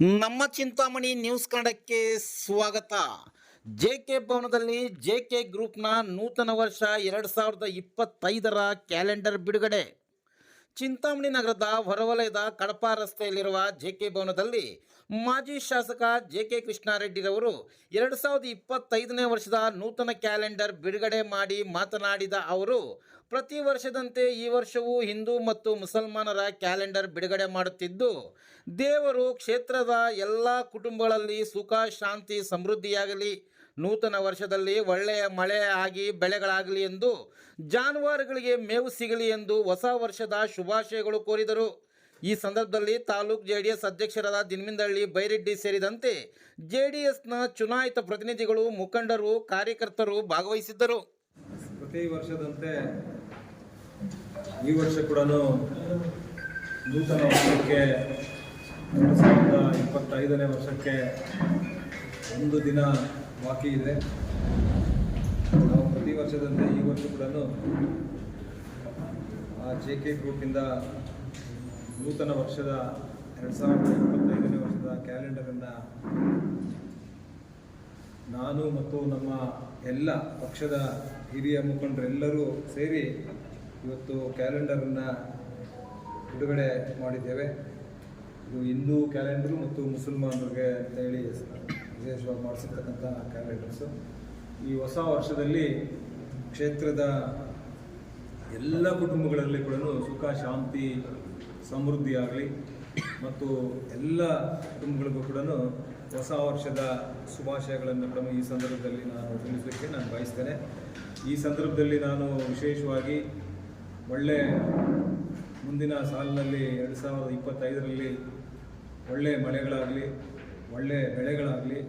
ನಮ್ಮ ಚಿಂತಾಮಣಿ ನ್ಯೂಸ್ ಕನ್ನಡಕ್ಕೆ ಸ್ವಾಗತ. ಜೆ ಕೆ ಭವನದಲ್ಲಿ ಜೆ ಕೆ ಗ್ರೂಪ್ನ ನೂತನ ವರ್ಷ ಎರಡು ಸಾವಿರದ ಇಪ್ಪತ್ತೈದರ ಕ್ಯಾಲೆಂಡರ್ ಬಿಡುಗಡೆ. ಚಿಂತಾಮಣಿ ನಗರದ ಹೊರವಲಯದ ಕಡಪ ರಸ್ತೆಯಲ್ಲಿರುವ ಜೆ ಕೆ ಭವನದಲ್ಲಿ ಮಾಜಿ ಶಾಸಕ ಜೆ ಕೆ ಕೃಷ್ಣಾರೆಡ್ಡಿರವರು ಎರಡು ಸಾವಿರದ ಇಪ್ಪತ್ತೈದನೇ ವರ್ಷದ ನೂತನ ಕ್ಯಾಲೆಂಡರ್ ಬಿಡುಗಡೆ ಮಾಡಿ ಮಾತನಾಡಿದ ಅವರು, ಪ್ರತಿ ವರ್ಷದಂತೆ ಈ ವರ್ಷವೂ ಹಿಂದೂ ಮತ್ತು ಮುಸಲ್ಮಾನರ ಕ್ಯಾಲೆಂಡರ್ ಬಿಡುಗಡೆ ಮಾಡುತ್ತಿದ್ದು, ದೇವರು ಕ್ಷೇತ್ರದ ಎಲ್ಲ ಕುಟುಂಬಗಳಲ್ಲಿ ಸುಖ, ಶಾಂತಿ, ಸಮೃದ್ಧಿಯಾಗಲಿ. ನೂತನ ವರ್ಷದಲ್ಲಿ ಒಳ್ಳೆಯ ಮಳೆ ಆಗಿ ಬೆಳೆಗಳಾಗಲಿ ಎಂದು ಜಾನುವಾರುಗಳಿಗೆ ಮೇವು ಸಿಗಲಿ ಎಂದು ಹೊಸ ವರ್ಷದ ಶುಭಾಶಯಗಳು ಕೋರಿದರು. ಈ ಸಂದರ್ಭದಲ್ಲಿ ತಾಲೂಕ್ ಎಸ್ ಅಧ್ಯಕ್ಷರಾದ ದಿನಮಿಂದಳ್ಳಿ ಬೈರೆಡ್ಡಿ ಸೇರಿದಂತೆ ಜೆ ಡಿ ಎಸ್ನ ಚುನಾಯಿತ ಪ್ರತಿನಿಧಿಗಳು, ಮುಖಂಡರು, ಕಾರ್ಯಕರ್ತರು ಭಾಗವಹಿಸಿದ್ದರು. ಪ್ರತಿ ವರ್ಷದಂತೆ ಈ ವರ್ಷ ಕೂಡ ನೂತನ ವರ್ಷಕ್ಕೆ ಎರಡು ಸಾವಿರದ ಇಪ್ಪತ್ತೈದನೇ ವರ್ಷಕ್ಕೆ ಒಂದು ದಿನ ಬಾಕಿ ಇದೆ. ನಾವು ಪ್ರತಿ ವರ್ಷದಂತೆ ಈ ವರ್ಷ ಕೂಡ ಆ ಜೆ ಕೆ ಗ್ರೂಪಿಂದ ನೂತನ ವರ್ಷದ ಎರಡು ಸಾವಿರದ ಇಪ್ಪತ್ತೈದನೇ ವರ್ಷದ ಕ್ಯಾಲೆಂಡರನ್ನು ನಾನು ಮತ್ತು ನಮ್ಮ ಎಲ್ಲ ಪಕ್ಷದ ಹಿರಿಯ ಮುಖಂಡರೆಲ್ಲರೂ ಸೇರಿ ಇವತ್ತು ಕ್ಯಾಲೆಂಡರನ್ನು ಬಿಡುಗಡೆ ಮಾಡಿದ್ದೇವೆ. ಇದು ಹಿಂದೂ ಕ್ಯಾಲೆಂಡರು ಮತ್ತು ಮುಸಲ್ಮಾನರಿಗೆ ಅಂತ ಹೇಳಿ ವಿಶೇಷವಾಗಿ ಮಾಡಿಸಿರ್ತಕ್ಕಂಥ ಕ್ಯಾಲೆಂಡರ್ಸು ಈ ಹೊಸ ವರ್ಷದಲ್ಲಿ ಕ್ಷೇತ್ರದ ಎಲ್ಲ ಕುಟುಂಬಗಳಲ್ಲಿ ಕೂಡ ಸುಖ, ಶಾಂತಿ, ಸಮೃದ್ಧಿ ಆಗಲಿ ಮತ್ತು ಎಲ್ಲ ಕುಟುಂಬಗಳಿಗೂ ಕೂಡ ಹೊಸ ವರ್ಷದ ಶುಭಾಶಯಗಳನ್ನು ಕೂಡ ಈ ಸಂದರ್ಭದಲ್ಲಿ ನಾನು ತಿಳಿಸಲಿಕ್ಕೆ ನಾನು ಬಯಸ್ತೇನೆ. ಈ ಸಂದರ್ಭದಲ್ಲಿ ನಾನು ವಿಶೇಷವಾಗಿ ಒಳ್ಳೆ ಮುಂದಿನ ಸಾಲಿನಲ್ಲಿ ಎರಡು ಸಾವಿರದ ಇಪ್ಪತ್ತೈದರಲ್ಲಿ ಒಳ್ಳೆ ಮಳೆಗಳಾಗಲಿ ಒಳ್ಳೆ ಬೆಳೆಗಳಾಗಲಿ,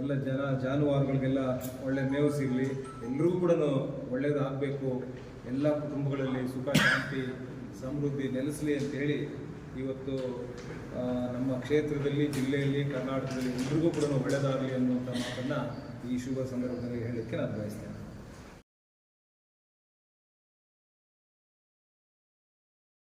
ಎಲ್ಲ ಜನ ಜಾನುವಾರುಗಳಿಗೆಲ್ಲ ಒಳ್ಳೆ ಮೇವು ಸಿಗಲಿ ಎಲ್ಲರಿಗೂ ಕೂಡ ಒಳ್ಳೆಯದಾಗಬೇಕು ಎಲ್ಲ ಕುಟುಂಬಗಳಲ್ಲಿ ಸುಖ, ಶಾಂತಿ, ಸಮೃದ್ಧಿ ನೆಲೆಸಲಿ ಅಂತೇಳಿ ಇವತ್ತು ನಮ್ಮ ಕ್ಷೇತ್ರದಲ್ಲಿ, ಜಿಲ್ಲೆಯಲ್ಲಿ, ಕರ್ನಾಟಕದಲ್ಲಿ ಎಲ್ರಿಗೂ ಕೂಡ ಒಳ್ಳೆಯದಾಗಲಿ ಅನ್ನುವಂಥ ಮಾತನ್ನು ಈ ಶುಭ ಸಂದರ್ಭದಲ್ಲಿ ಹೇಳಲಿಕ್ಕೆ ನಾನು ಬಯಸ್ತೇನೆ.